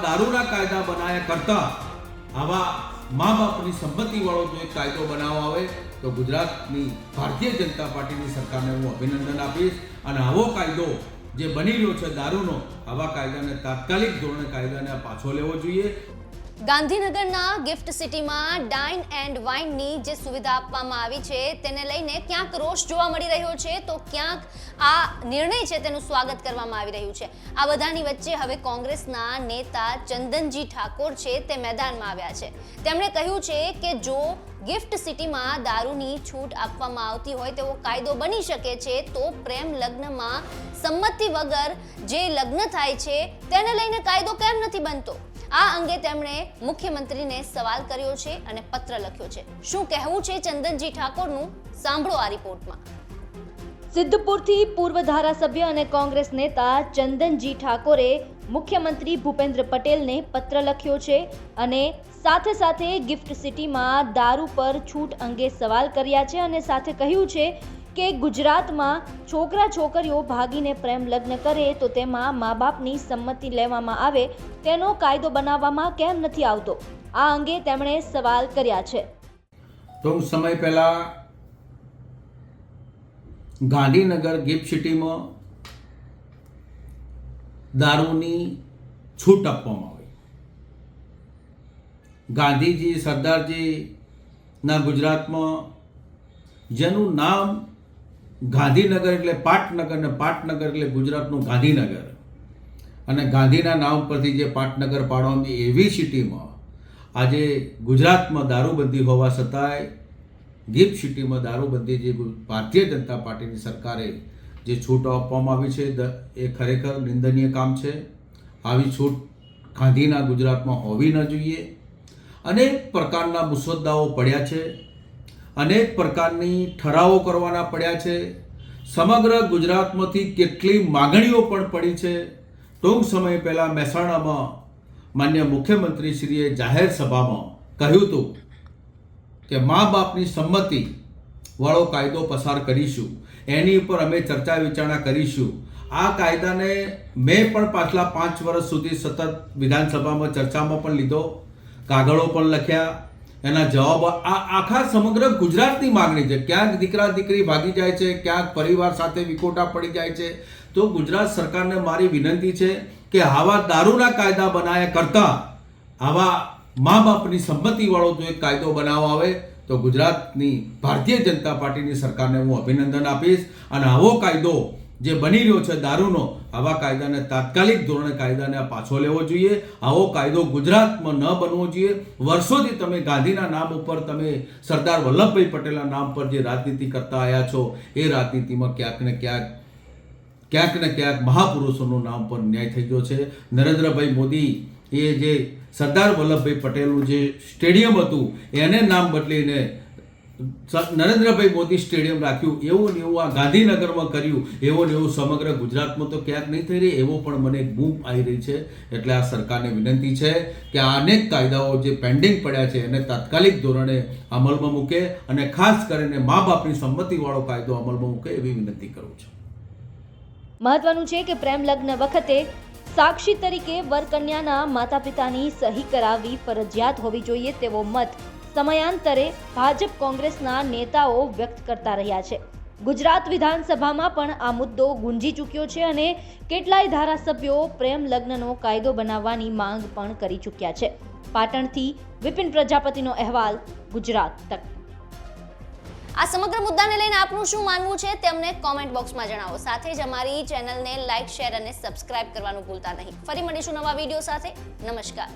દારૂના કાયદા બનાવ્યા કરતા આવા મા બાપની સંમતિવાળો જો એક કાયદો બનાવવા આવે, તો ગુજરાતની ભારતીય જનતા પાર્ટીની સરકારને હું અભિનંદન આપીશ. અને આવો કાયદો જે બની રહ્યો છે દારૂનો, આવા કાયદાને તાત્કાલિક ધોરણે કાયદાને પાછો લેવો જોઈએ. ગાંધીનગરના ગિફ્ટ સિટીમાં ડાઇન એન્ડ વાઇનની જે સુવિધા આપવામાં આવી છે, તેને લઈને ક્યાંક રોષ જોવા મળી રહ્યો છે, તો ક્યાંક આ નિર્ણય છે તેનું સ્વાગત કરવામાં આવી રહ્યું છે. આ બધાની વચ્ચે હવે કોંગ્રેસના નેતા ચંદનજી ઠાકોર છે, તે મેદાનમાં આવ્યા છે. તેમણે કહ્યું છે કે જો ગિફ્ટ સિટીમાં દારૂની છૂટ આપવામાં આવતી હોય, તેવો કાયદો બની શકે છે, તો પ્રેમ લગ્નમાં સંમતિ વગર જે લગ્ન થાય છે, તેને લઈને કાયદો કેમ નથી બનતો? આ અંગે તેમણે મુખ્યમંત્રીને સવાલ કર્યો છે અને પત્ર લખ્યો છે. શું કહેવું છે ચંદનજી ઠાકોરનું? સાંભળો આ રિપોર્ટમાં. સિદ્ધપુરથી પૂર્વ ધારાસભ્ય અને કોંગ્રેસ નેતા ચંદનજી ઠાકોરે મુખ્યમંત્રી ભૂપેન્દ્ર પટેલને પત્ર લખ્યો છે અને સાથે સાથે ગિફ્ટ સિટીમાં દારૂ પર છૂટ અંગે સવાલ કર્યા છે અને સાથે કહ્યું છે કે ગુજરાતમાં છોકરા છોકરીઓ ભાગીને પ્રેમ લગ્ન કરે તો તેમાં મા બાપની સંમતિ લેવામાં આવે, તેનો કાયદો બનાવવામાં કેમ નથી આવતો? આ અંગે તેમણે સવાલ કર્યા છે. ટૂંક સમય પહેલા ગાંધીનગર ગિફ્ટ સિટીમાં દારૂની છૂટ આપવામાં આવી. ગાંધીજી સરદારજીના ગુજરાતમાં જેનું નામ ગાંધીનગર એટલે પાટનગર ને પાટનગર એટલે ગુજરાતનું ગાંધીનગર. અને ગાંધીના નામ પરથી જે પાટનગર પાડવામાં એવી સિટીમાં આજે ગુજરાતમાં દારૂબંધી હોવા છતાંય ગીફ સિટીમાં દારૂબંધી જે ભારતીય જનતા પાર્ટીની સરકારે જે છૂટ આપવામાં આવી છે એ ખરેખર નિંદનીય કામ છે. આવી છૂટ ગાંધીના ગુજરાતમાં હોવી ન જોઈએ. અનેક પ્રકારના મુસદ્દાઓ પડ્યા છે. અનેક પ્રકારની ઠરાવો કરવાના પડ્યા છે. સમગ્ર ગુજરાતમાંથી કેટલી માગણીઓ પણ પડી છે. ટૂંક સમય પહેલાં મહેસાણામાં માન્ય મુખ્યમંત્રીશ્રીએ જાહેર સભામાં કહ્યું હતું કે, મા બાપની સંમતિ વાળો કાયદો પસાર કરીશું. એની ઉપર અમે ચર્ચા વિચારણા કરીશું. આ કાયદાને મેં પણ પાછલા પાંચ વર્ષ સુધી સતત વિધાનસભામાં ચર્ચામાં પણ લીધો. કાગળો પણ લખ્યા. એના જવાબ આ આખા સમગ્ર ગુજરાતની માગણી છે. ક્યાંક દીકરા દીકરી ભાગી જાય છે ક્યાંક પરિવાર સાથે વિખોટા પડી જાય છે. તો ગુજરાત સરકારને મારી વિનંતી છે કે આવા દારૂના કાયદા બનાવ્યા કરતાં, આવા મા બાપની સંમતિવાળો જો એક કાયદો બનાવવા આવે, તો ગુજરાતની ભારતીય જનતા પાર્ટીની સરકારને હું અભિનંદન આપીશ. અને આવો કાયદો જે બની રહ્યો છે દારૂનો, આવા કાયદાને તાત્કાલિક ધોરણે કાયદાને પાછો લેવો જોઈએ. આવો કાયદો ગુજરાતમાં ન બનવો જોઈએ. વર્ષોથી તમે ગાંધીના નામ ઉપર, તમે સરદાર વલ્લભભાઈ પટેલના નામ પર જે રાજનીતિ કરતા આવ્યા છો, એ રાજનીતિમાં ક્યાંક ને ક્યાંક ક્યાંક ને ક્યાંક મહાપુરુષોનું નામ પર ન્યાય થઈ ગયો છે. નરેન્દ્રભાઈ મોદી એ જે સરદાર વલ્લભભાઈ પટેલનું જે સ્ટેડિયમ હતું, એને નામ બદલીને નરેન્દ્રભાઈ મોદી સ્ટેડિયમ રાખ્યું, એવું ને એવું આ ગાંધીનગરમાં કર્યું, એવો ને એવું સમગ્ર ગુજરાતમાં તો ક્યાંક નહીં થઈ રહી, એવો પણ મને એક બૂમ આવી રહી છે. એટલે આ સરકારને વિનંતી છે કે આ અનેક કાયદાઓ જે પેન્ડિંગ પડ્યા છે, એને તાત્કાલિક ધોરણે અમલમાં મૂકે અને ખાસ કરીને મા બાપની સંમતિવાળો કાયદો અમલમાં મૂકે એવી વિનંતી કરું છું. મહત્વનું છે કે પ્રેમ લગ્ન વખતે સાક્ષી તરીકે વરકન્યાના માતા પિતાની સહી કરાવવી ફરજિયાત હોવી જોઈએ તેવો મત સમયાંતરે ભાજપ કોંગ્રેસના નેતાઓ વ્યક્ત કરતા રહ્યા છે. ગુજરાત વિધાનસભામાં પણ આ મુદ્દો ગુંજી ચૂક્યો છે અને કેટલાય ધારાસભ્યો પ્રેમ લગ્નનો કાયદો બનાવવાની માંગ પણ કરી ચૂક્યા છે. પાટણથી વિપિન પ્રજાપતિનો અહેવાલ, ગુજરાત તક. આ સમગ્ર મુદ્દાને લઈને આપનું શું માનવું છે તેમને કોમેન્ટ બોક્સમાં જણાવો. સાથે જ અમારી ચેનલને લાઇક શેર અને સબસ્ક્રાઇબ કરવાનું ભૂલતા નહીં. ફરી મળીશું નવા વીડિયો સાથે. નમસ્કાર.